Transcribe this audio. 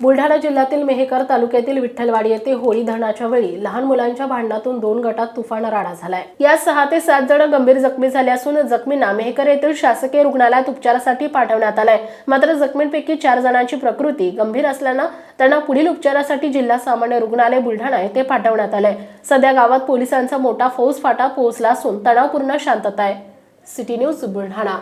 बुलढाणा जिल्ह्यातील मेहकर तालुक्यातील विठ्ठलवाडी येथे होळी धरणाच्या वेळी लहान मुलांच्या भांडणातून दोन गटात तुफान राडा झालाय. या सहा ते सात जण गंभीर जखमी झाले असून जखमींना मेहकर येथील शासकीय रुग्णालयात उपचारासाठी पाठवण्यात आलाय. मात्र जखमींपैकी चार जणांची प्रकृती गंभीर असल्यानं त्यांना पुढील उपचारासाठी जिल्हा सामान्य रुग्णालय बुलढाणा येथे पाठवण्यात आलंय. सध्या गावात पोलिसांचा मोठा फौजफाटा पोहोचला असून तणावपूर्ण शांतता आहे. City news Buldhana.